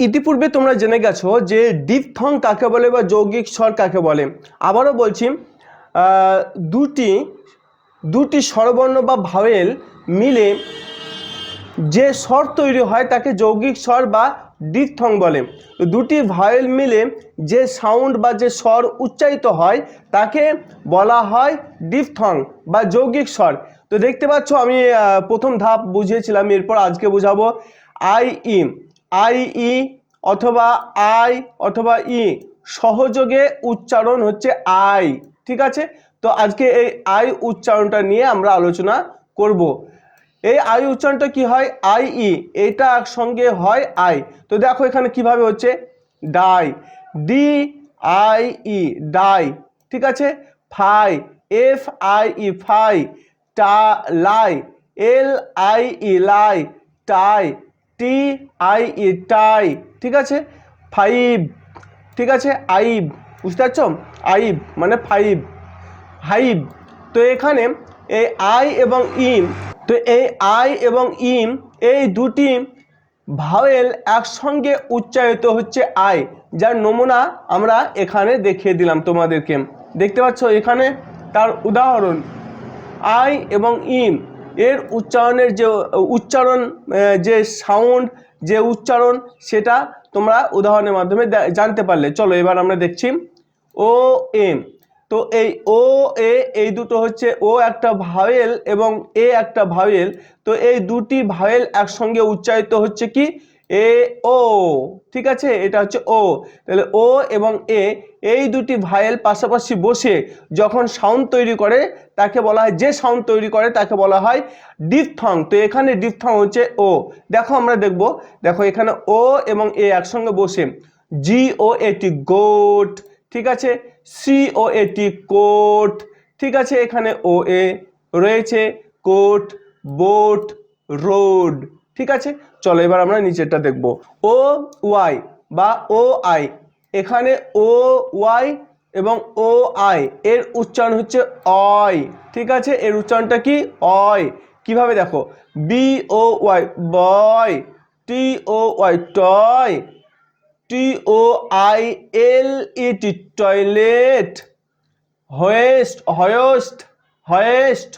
ইতিপূর্বে তোমরা জেনে গেছো যে ডিপথং কাকে বলে বা যৌগিক স্বর কাকে বলে? আবারও বলছি দুটি দুটি স্বরবর্ণ বা ভাওয়েল মিলে যে স্বর তৈরি হয় তাকে যৌগিক স্বর বা ডিপথং বলে। দুটি ভাওয়েল মিলে যে সাউন্ড বা যে স্বর উচ্চারিত হয় তাকে বলা হয় ডিপথং বা যৌগিক স্বর। তো দেখতে পাচ্ছ আমি প্রথম ধাপ বুঝিয়েছিলাম, এরপর আজকে বুঝাবো। I, E. আই ই অথবা আই অথবা ই সহযোগে উচ্চারণ হচ্ছে আই, ঠিক আছে? তো আজকে এই আই উচ্চারণটা নিয়ে আমরা আলোচনা করব। এই আই উচ্চারণটা কি হয়? আই ই এটা একসঙ্গে হয় আই। তো দেখো এখানে কীভাবে হচ্ছে? Die D I E die, ঠিক আছে? Fie F I E fie টা lie L I E lie, tie T I E, টাই, ঠিক আছে? ফাইভ ঠিক আছে? আইব, বুঝতে পারছ? আইব মানে ফাইভ হাইব। তো এখানে এই আই এবং ইম, তো এই আই এবং ইম, এই দুটি ভাওয়েল একসঙ্গে উচ্চারিত হচ্ছে আই, যার নমুনা আমরা এখানে দেখিয়ে দিলাম তোমাদেরকে। দেখতে পাচ্ছ? এখানে তার উদাহরণ, আই এবং ইম। এর উচ্চারণের যে উচ্চারণ যে সাউন্ড যে উচ্চারণ, সেটা তোমরা উদাহরণের মাধ্যমে জানতে পারলে। চলো, এবার আমরা দেখছি। ও এম তো এই ও এ এই দুটো হচ্ছে ও একটা ভাওয়েল এবং এ একটা ভাওয়েল তো এই দুটি ভাওয়েল একসঙ্গে উচ্চারিত হচ্ছে কি? এ, ও, ঠিক আছে? এটা হচ্ছে ও। তাহলে ও এবং এ, এই দুটি ভায়েল পাশাপাশি বসে যখন সাউন্ড তৈরি করে, তাকে বলা হয়, যে সাউন্ড তৈরি করে, তাকে বলা হয় ডিপথং তো এখানে ডিপথং হচ্ছে ও। দেখো আমরা দেখব। দেখো এখানে ও এবং এ একসঙ্গে বসে। জি ও এটি গোট ঠিক আছে? সি ও এটি কোট ঠিক আছে? এখানে ও এ রয়েছে। কোট বোট রোড ঠিক আছে? চলো এবার আমরা নিচেরটা দেখব। ও ওয়াই বা ও আই। এখানে ও ওয়াই এবং ও আই, এর উচ্চারণ হচ্ছে অয়। ঠিক আছে? এর উচ্চারণটা কি? অয়। কীভাবে দেখো? B O Y boy T O Y toy T O I L E T toilet, hoist hoist hoist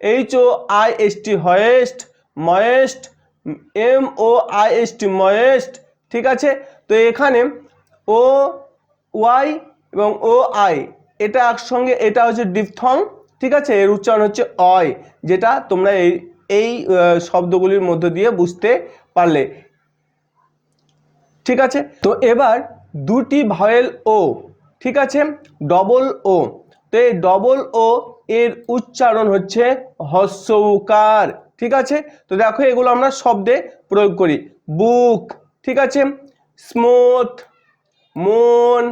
H O I S T hoist, moist M O I S T moist, ঠিক আছে? তো এখানে ও Y এবং ও I এটা একসঙ্গে, এটা হচ্ছে diphthong ঠিক আছে? এর উচ্চারণ হচ্ছে অয় যেটা তোমরা এই এই শব্দগুলির মধ্য দিয়ে বুঝতে পারলে। ঠিক আছে? তো এবার দুটি ভাওয়েল ও ঠিক আছে? ডবল ও তো এই ডবল ও এর উচ্চারণ হচ্ছে হস্যৌকার। ঠিক আছে? তো দেখো এগুলো আমরা শব্দে প্রয়োগ করি। বুক, ঠিক আছে? স্মুথ, মন,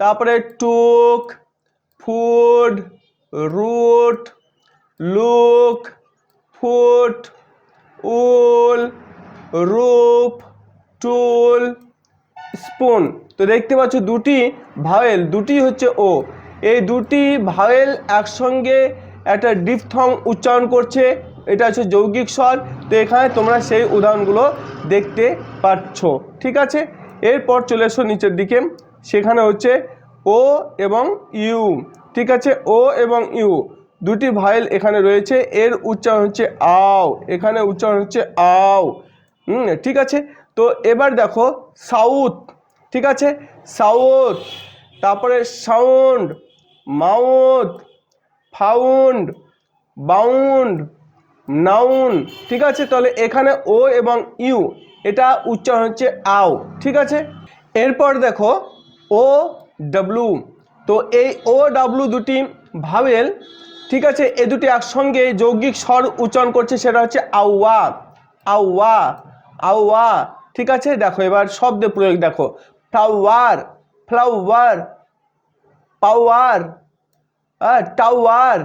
তারপরে took, food, root, look, foot, wool, roof, tool, spoon. তো দেখতে পাচ্ছ দুটি ভাওয়েল, দুটি হচ্ছে ও। এই দুটি ভাওয়েল একসঙ্গে একটা ডিপথং উচ্চারণ করছে। এটা হচ্ছে যৌগিক স্বর, তো এখানে তোমরা সেই উদাহরণগুলো দেখতে পাচ্ছ ঠিক আছে? এরপর চলে এসো নিচের দিকে, সেখানে হচ্ছে ও এবং ইউ, ঠিক আছে? ও এবং ইউ, দুটি ভাইল এখানে রয়েছে, এর উচ্চারণ হচ্ছে আও, এখানে উচ্চারণ হচ্ছে আও, হুম, ঠিক আছে? তো এবার দেখো সাউথ, ঠিক আছে? সাউথ, তারপরে sound, mouth, found, bound noun, ঠিক আছে? তাহলে এখানে ও এবং ইউ, এটা উচ্চারণ হচ্ছে আও, ঠিক আছে? এরপর দেখো, ও ডাব্লু তো এই ও ডাব্লু দুটি ভাবেল ঠিক আছে? এ দুটি একসঙ্গে যৌগিক স্বর উচ্চারণ করছে, সেটা হচ্ছে আউয়া আউয়া আউয়া, ঠিক আছে? দেখো, এবার শব্দে প্রয়োগ দেখো। Flower flower, power tower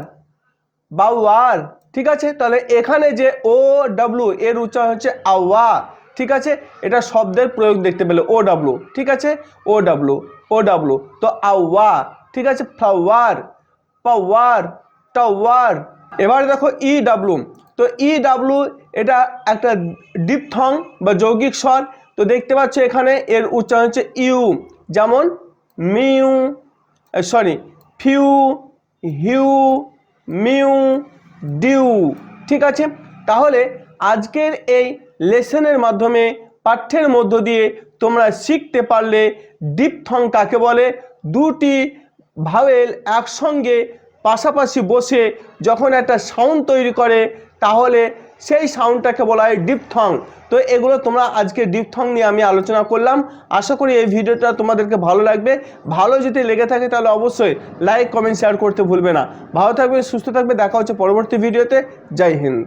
bower ঠিক আছে? তাহলে এখানে যে ও ডাব্লু এর উচ্চারণ হচ্ছে আওয়া ঠিক আছে? এটা শব্দের প্রয়োগ দেখতে পেলে ও ডাব্লু ঠিক আছে? ও ডাব্লু ও ডাব্লু তো আওয়া ঠিক আছে? Flower, power, tower. এবার দেখো ই ডাব্লু তো ই ডাব্লু এটা একটা ডিপথং বা যৌগিক স্বর, তো দেখতে পাচ্ছ এখানে এর উচ্চারণ হচ্ছে ইউ, যেমন mew sorry few, hew mew dew. ঠিক আছে? তাহলে আজকের এই লেসনের মাধ্যমে পাঠ্যের মধ্য দিয়ে তোমরা শিখতে পারলে ডিপথং কাকে বলে? দুটি ভাওয়েল একসঙ্গে পাশাপাশি বসে যখন একটা সাউন্ড তৈরি করে, তাহলে সেই সাউন্ডটাকে বলা হয় ডিপথং তো এগুলো তোমরা আজকে ডিপথং নিয়ে আমি আলোচনা করলাম। আশা করি এই ভিডিওটা তোমাদেরকে ভালো লাগবে। ভালো যদি লেগে থাকে তাহলে অবশ্যই লাইক কমেন্ট শেয়ার করতে ভুলবে না। ভালো থাকবে, সুস্থ থাকবে। দেখা হচ্ছে পরবর্তী ভিডিওতে। জয় হিন্দ।